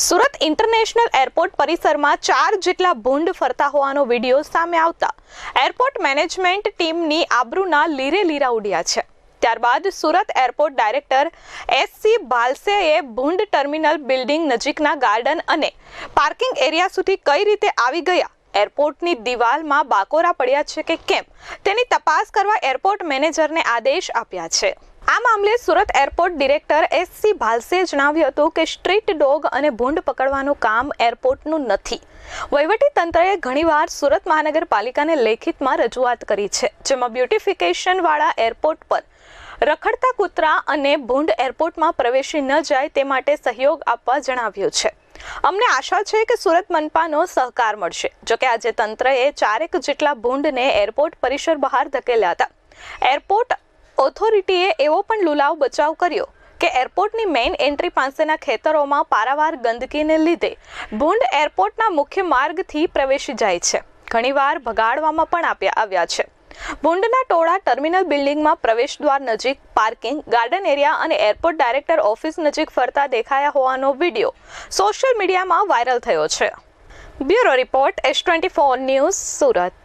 Surat international airport પરિસરમાં ચાર જેટલા ભૂંડ ફરતા હોવાનો વીડિયો સામે આવતા એરપોર્ટ મેનેજમેન્ટ ટીમની આબરૂના લીરે લીરા ઉડ્યા છે. ત્યારબાદ Surat airport director S C ભાલસેએ ભૂંડ ટર્મિનલ બિલ્ડિંગ નજીકના ગાર્ડન અને પાર્કિંગ એરિયા સુધી કઈ રીતે આવી ગયા એરપોર્ટની દિવાલમાં બાકોરા પડ્યા છે કે કેમ? તેની તપાસ કરવા એરપોર્ટ મેનેજરને આદેશ આપ્યા છે. આ મામલે Surat airport director S C Bhalse જણાવ્યું હતું કે સ્ટ્રીટ ડોગ અને ભૂંડ પકડવાનું કામ એરપોર્ટનું નથી. વહીવટી તંત્રએ ઘણીવાર સુરત મહાનગરપાલિકાને લેખિતમાં રજૂઆત કરી છે, જેમાં બ્યુટિફિકેશનવાળા એરપોર્ટ પર રખડતા કૂતરા અને ભૂંડ એરપોર્ટમાં પ્રવેશી ન જાય તે માટે સહયોગ આપવા જણાવ્યું છે. અમને આશા છે કે સુરત મનપાનો સહકાર મળશે. જોકે આજે તંત્રએ ચારેક જેટલા ભૂંડને એરપોર્ટ પરિસર બહાર ધકેલ્યા હતા. એરપોર્ટ ઓથોરિટીએ એવો પણ લુલાવ બચાવ કર્યો કે એરપોર્ટની મેઇન એન્ટ્રી પાસેના ખેતરોમાં પારાવાર ગંદકીને લીધે ભૂંડ એરપોર્ટના મુખ્ય માર્ગથી પ્રવેશી જાય છે. ઘણીવાર ભગાડવામાં પણ આપ્યા આવ્યા છે. ભૂંડના ટોળા ટર્મિનલ બિલ્ડિંગમાં પ્રવેશ દ્વાર નજીક પાર્કિંગ, ગાર્ડન એરિયા અને એરપોર્ટ ડાયરેક્ટર ઓફિસ નજીક ફરતા દેખાયા હોવાનો વીડિયો સોશિયલ મીડિયામાં વાયરલ થયો છે. Bureau report S twenty four news, Surat.